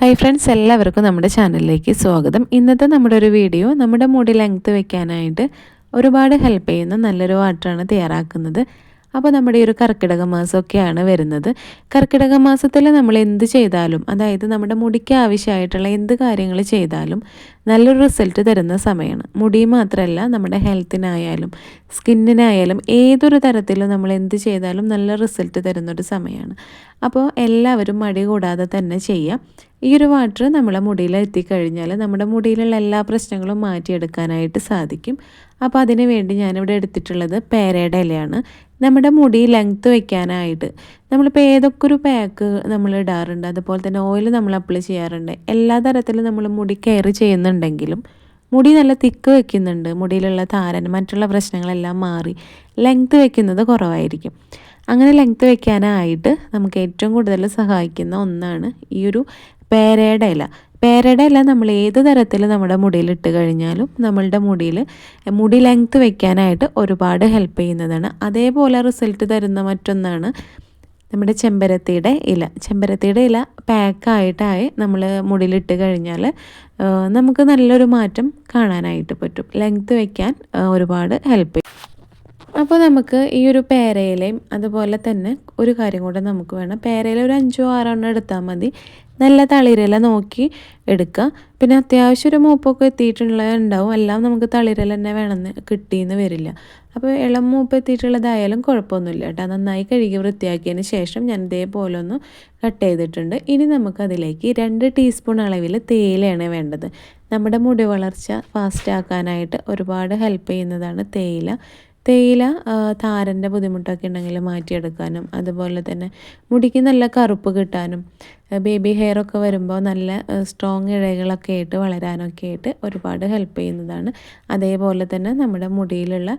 Hi friends എല്ലാവർക്കും നമ്മുടെ ചാനലിലേക്ക് സ്വാഗതം. ഇന്നത്തെ നമ്മുടെ ഒരു വീഡിയോ നമ്മുടെ മുടി ലെങ്ത് വെക്കാനായിട്ട് ഒരുപാട് ഹെൽപ്പ് ചെയ്യുന്ന നല്ലൊരു വാട്ടറാണ് തയ്യാറാക്കുന്നത്. അപ്പോൾ നമ്മുടെ ഈ ഒരു കർക്കിടക മാസമൊക്കെയാണ് വരുന്നത്. കർക്കിടക മാസത്തിൽ നമ്മൾ എന്ത് ചെയ്താലും അതായത് നമ്മുടെ മുടിക്ക് ആവശ്യമായിട്ടുള്ള എന്ത് കാര്യങ്ങൾ ചെയ്താലും നല്ലൊരു റിസൾട്ട് തരുന്ന സമയമാണ്. മുടി മാത്രമല്ല നമ്മുടെ ഹെൽത്തിനായാലും സ്കിന്നിനായാലും ഏതൊരു തരത്തിലും നമ്മൾ എന്ത് ചെയ്താലും നല്ല റിസൾട്ട് തരുന്നൊരു സമയമാണ്. അപ്പോൾ എല്ലാവരും മടി കൂടാതെ തന്നെ ചെയ്യാം. ഈ ഒരു വാട്ടർ നമ്മളെ മുടിയിൽ എത്തിക്കഴിഞ്ഞാൽ നമ്മുടെ മുടിയിലുള്ള എല്ലാ പ്രശ്നങ്ങളും മാറ്റിയെടുക്കാനായിട്ട് സാധിക്കും. അപ്പോൾ അതിന് വേണ്ടി ഞാനിവിടെ എടുത്തിട്ടുള്ളത് പേരയുടെ ഇലയാണ്. നമ്മുടെ മുടി ലെങ്ത്ത് വെക്കാനായിട്ട് നമ്മളിപ്പോൾ ഏതൊക്കെ ഒരു പാക്ക് നമ്മൾ ഇടാറുണ്ട് അതുപോലെ തന്നെ ഓയിൽ നമ്മൾ അപ്ലൈ ചെയ്യാറുണ്ട്. എല്ലാ തരത്തിലും നമ്മൾ മുടി കെയർ ചെയ്യുന്നുണ്ടെങ്കിലും മുടി നല്ല തിക്ക് വെക്കുന്നുണ്ട് മുടിയിലുള്ള താരൻ മറ്റുള്ള പ്രശ്നങ്ങളെല്ലാം മാറി ലെങ്ത്ത് വെക്കുന്നത് കുറവായിരിക്കും. അങ്ങനെ ലെങ്ത്ത് വെക്കാനായിട്ട് നമുക്ക് ഏറ്റവും കൂടുതൽ സഹായിക്കുന്ന ഒന്നാണ് ഈ ഒരു പേരയുടെ ഇല. പേരയുടെ ഇല നമ്മൾ ഏത് തരത്തിൽ നമ്മുടെ മുടിയിൽ ഇട്ട് കഴിഞ്ഞാലും നമ്മളുടെ മുടിയിൽ മുടി ലെങ്ത്ത് വെക്കാനായിട്ട് ഒരുപാട് ഹെൽപ്പ് ചെയ്യുന്നതാണ്. അതേപോലെ റിസൾട്ട് തരുന്ന മറ്റൊന്നാണ് നമ്മുടെ ചെമ്പരത്തിയുടെ ഇല. ചെമ്പരത്തിയുടെ ഇല പാക്കായിട്ടായി നമ്മൾ മുടിയിലിട്ട് കഴിഞ്ഞാൽ നമുക്ക് നല്ലൊരു മാറ്റം കാണാനായിട്ട് പറ്റും. ലെങ്ത്ത് വയ്ക്കാൻ ഒരുപാട് ഹെൽപ്പ് ചെയ്യും. അപ്പോൾ നമുക്ക് ഈ ഒരു പേരയിലയും അതുപോലെ തന്നെ ഒരു കാര്യം കൂടെ നമുക്ക് വേണം. പേരയില ഒരു അഞ്ചോ ആറോ എണ്ണം എടുത്താൽ മതി. നല്ല തളിരില നോക്കി എടുക്കുക. പിന്നെ അത്യാവശ്യം ഒരു മൂപ്പൊക്കെ എത്തിയിട്ടുള്ളത് ഉണ്ടാവും. എല്ലാം നമുക്ക് തളിരില തന്നെ വേണമെന്ന് കിട്ടിയെന്ന് വരില്ല. അപ്പോൾ ഇളം മൂപ്പ് എത്തിയിട്ടുള്ളതായാലും കുഴപ്പമൊന്നുമില്ല കേട്ടോ. നന്നായി കഴുകി വൃത്തിയാക്കിയതിന് ശേഷം ഞാൻ ഇതേപോലെ ഒന്ന് കട്ട് ചെയ്തിട്ടുണ്ട്. ഇനി നമുക്കതിലേക്ക് രണ്ട് ടീസ്പൂൺ അളവിൽ തേയിലയാണ് വേണ്ടത്. നമ്മുടെ മുടി വളർച്ച ഫാസ്റ്റ് ആക്കാനായിട്ട് ഒരുപാട് ഹെൽപ്പ് ചെയ്യുന്നതാണ് തേയില. തേയില താരന്റെ ബുദ്ധിമുട്ടൊക്കെ ഉണ്ടെങ്കിൽ മാറ്റിയെടുക്കാനും അതുപോലെ തന്നെ മുടിക്ക് നല്ല കറുപ്പ് കിട്ടാനും ബേബി ഹെയർ ഒക്കെ വരുമ്പോൾ നല്ല സ്ട്രോങ് ഇഴകളൊക്കെ ആയിട്ട് വളരാനൊക്കെ ആയിട്ട് ഒരുപാട് ഹെൽപ്പ് ചെയ്യുന്നതാണ്. അതേപോലെ തന്നെ നമ്മുടെ മുടിയിലുള്ള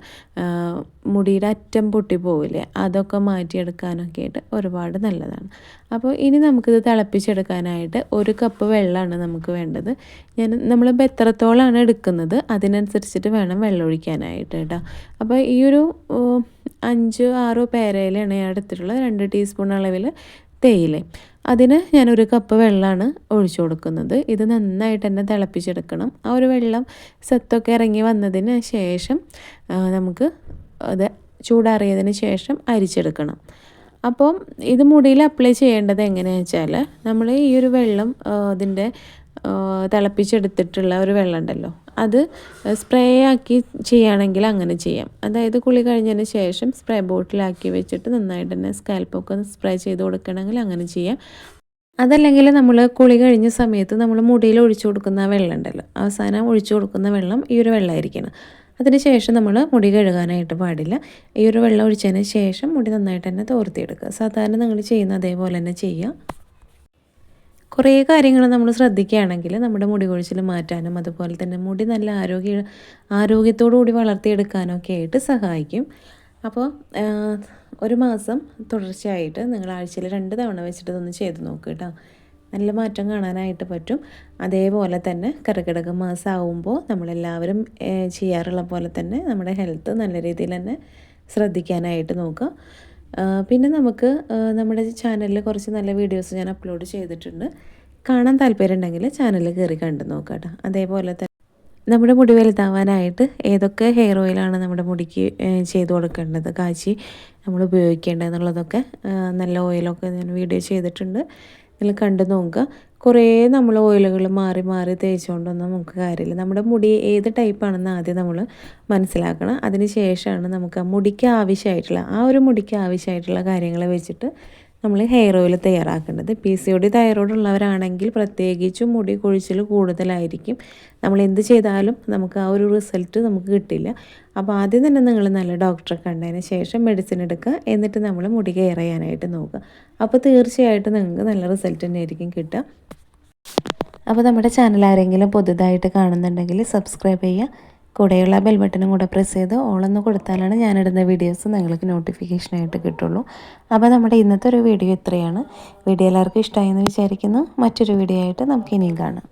മുടിയുടെ അറ്റം പൊട്ടിപ്പോവില്ലേ അതൊക്കെ മാറ്റിയെടുക്കാനൊക്കെ ആയിട്ട് ഒരുപാട് നല്ലതാണ്. അപ്പോൾ ഇനി നമുക്കിത് തിളപ്പിച്ചെടുക്കാനായിട്ട് ഒരു കപ്പ് വെള്ളമാണ് നമുക്ക് വേണ്ടത്. ഞാൻ നമ്മളിപ്പോൾ എത്രത്തോളമാണ് എടുക്കുന്നത്? അതിനനുസരിച്ചിട്ട് വേണം വെള്ളം ഒഴിക്കാനായിട്ട് കേട്ടോ. അപ്പോൾ ഈ ഒരു അഞ്ച് ആറോ പേരയിലാണ് ഞാൻ എടുത്തിട്ടുള്ളത്. രണ്ട് ടീസ്പൂൺ അളവിൽ തേയില. അതിന് ഞാനൊരു കപ്പ് വെള്ളമാണ് ഒഴിച്ചു കൊടുക്കുന്നത്. ഇത് നന്നായിട്ട് തന്നെ തിളപ്പിച്ചെടുക്കണം. ആ ഒരു വെള്ളം സത്തൊക്കെ ഇറങ്ങി വന്നതിന് ശേഷം നമുക്ക് അത് ചൂടാറിയതിന് ശേഷം അരിച്ചെടുക്കണം. അപ്പം ഇത് മുടിയിൽ അപ്ലൈ ചെയ്യേണ്ടത് എങ്ങനെയാണെന്ന് വെച്ചാൽ നമ്മൾ ഈ ഒരു വെള്ളം അതിന്റെ തിളപ്പിച്ചെടുത്തിട്ടുള്ള ഒരു വെള്ളം ഉണ്ടല്ലോ അത് സ്പ്രേ ആക്കി ചെയ്യുകയാണെങ്കിൽ അങ്ങനെ ചെയ്യാം. അതായത് കുളി കഴിഞ്ഞതിന് ശേഷം സ്പ്രേ ബോട്ടിലാക്കി വെച്ചിട്ട് നന്നായിട്ട് തന്നെ സ്കാൽപ്പൊക്കെ സ്പ്രേ ചെയ്ത് കൊടുക്കണമെങ്കിൽ അങ്ങനെ ചെയ്യാം. അതല്ലെങ്കിൽ നമ്മൾ കുളി കഴിഞ്ഞ സമയത്ത് നമ്മൾ മുടിയിൽ ഒഴിച്ചു കൊടുക്കുന്ന വെള്ളം ഉണ്ടല്ലോ. അവസാനം ഒഴിച്ചു കൊടുക്കുന്ന വെള്ളം ഈ ഒരു വെള്ളമായിരിക്കണം. അതിന് ശേഷം നമ്മൾ മുടി കഴുകാനായിട്ട് പാടില്ല. ഈ ഒരു വെള്ളം ഒഴിച്ചതിന് ശേഷം മുടി നന്നായിട്ട് തന്നെ തോർത്തിയെടുക്കുക. സാധാരണ നിങ്ങൾ ചെയ്യുന്ന അതേപോലെ തന്നെ ചെയ്യുക. കുറേ കാര്യങ്ങൾ നമ്മൾ ശ്രദ്ധിക്കുകയാണെങ്കിൽ നമ്മുടെ മുടി കൊഴിച്ചിൽ മാറ്റാനും അതുപോലെ തന്നെ മുടി നല്ല ആരോഗ്യ ആരോഗ്യത്തോടു കൂടി വളർത്തിയെടുക്കാനും ഒക്കെ ആയിട്ട് സഹായിക്കും. അപ്പോൾ ഒരു മാസം തുടർച്ചയായിട്ട് നിങ്ങൾ ആഴ്ചയിൽ രണ്ട് തവണ വെച്ചിട്ട് ഇതൊന്ന് ചെയ്ത് നോക്കുക കേട്ടോ. നല്ല മാറ്റം കാണാനായിട്ട് പറ്റും. അതേപോലെ തന്നെ കർക്കിടക മാസം ആവുമ്പോൾ നമ്മളെല്ലാവരും ചെയ്യാറുള്ള പോലെ തന്നെ നമ്മുടെ ഹെൽത്ത് നല്ല രീതിയിൽ തന്നെ ശ്രദ്ധിക്കാനായിട്ട് നോക്കുക. പിന്നെ നമുക്ക് നമ്മുടെ ചാനലിൽ കുറച്ച് നല്ല വീഡിയോസ് ഞാൻ അപ്ലോഡ് ചെയ്തിട്ടുണ്ട്. കാണാൻ താല്പര്യം ഉണ്ടെങ്കിൽ ചാനലിൽ കയറി കണ്ടു നോക്കാട്ടോ കേട്ടോ. അതേപോലെ തന്നെ നമ്മുടെ മുടി വലുതാവാനായിട്ട് ഏതൊക്കെ ഹെയർ ഓയിലാണ് നമ്മുടെ മുടിക്ക് ചെയ്തു കൊടുക്കേണ്ടത്? കാച്ചി നമ്മൾ ഉപയോഗിക്കേണ്ടത് എന്നുള്ളതൊക്കെ നല്ല ഓയിലൊക്കെ ഞാൻ വീഡിയോ ചെയ്തിട്ടുണ്ട്. ഇതിൽ കണ്ടു നോക്കുക. കുറേ നമ്മൾ ഓയിലുകൾ മാറി മാറി തേച്ചുകൊണ്ടൊന്നും നമുക്ക് കാര്യമില്ല. നമ്മുടെ മുടി ഏത് ടൈപ്പാണെന്ന് ആദ്യം നമ്മൾ മനസ്സിലാക്കണം. അതിന് ശേഷമാണ് നമുക്ക് ആ മുടിക്ക് ആവശ്യമായിട്ടുള്ള ആ ഒരു മുടിക്ക് ആവശ്യമായിട്ടുള്ള കാര്യങ്ങൾ വെച്ചിട്ട് നമ്മൾ hair oil തയ്യാറാക്കേണ്ടത്. P C O D thyroid ഉള്ളവരാണെങ്കിൽ പ്രത്യേകിച്ചും മുടി കൊഴിച്ചിൽ കൂടുതലായിരിക്കും. നമ്മൾ എന്ത് ചെയ്താലും നമുക്ക് ആ ഒരു റിസൾട്ട് നമുക്ക് കിട്ടില്ല. അപ്പോൾ ആദ്യം തന്നെ നിങ്ങൾ നല്ല ഡോക്ടറെ കണ്ടതിന് ശേഷം മെഡിസിൻ എടുക്കുക. എന്നിട്ട് നമ്മൾ മുടി കെയർ ചെയ്യാനായിട്ട് നോക്കുക. അപ്പോൾ തീർച്ചയായിട്ടും നിങ്ങൾക്ക് നല്ല റിസൾട്ട് തന്നെ ആയിരിക്കും കിട്ടുക. അപ്പോൾ നമ്മുടെ ചാനൽ ആരെങ്കിലും പുതുതായിട്ട് കാണുന്നുണ്ടെങ്കിൽ സബ്സ്ക്രൈബ് ചെയ്യുക. കൂടെയുള്ള ബെൽ ബട്ടണും കൂടെ പ്രസ് ചെയ്ത് ഓളൊന്ന് കൊടുത്താലാണ് ഞാനിടുന്ന വീഡിയോസ് നിങ്ങൾക്ക് നോട്ടിഫിക്കേഷനായിട്ട് കിട്ടുള്ളൂ. അപ്പോൾ നമ്മുടെ ഇന്നത്തെ ഒരു വീഡിയോ ഇത്രയാണ്. വീഡിയോ എല്ലാവർക്കും ഇഷ്ടമായി എന്ന് വിചാരിക്കുന്നു. മറ്റൊരു വീഡിയോ ആയിട്ട് നമുക്ക് ഇനിയും കാണാം.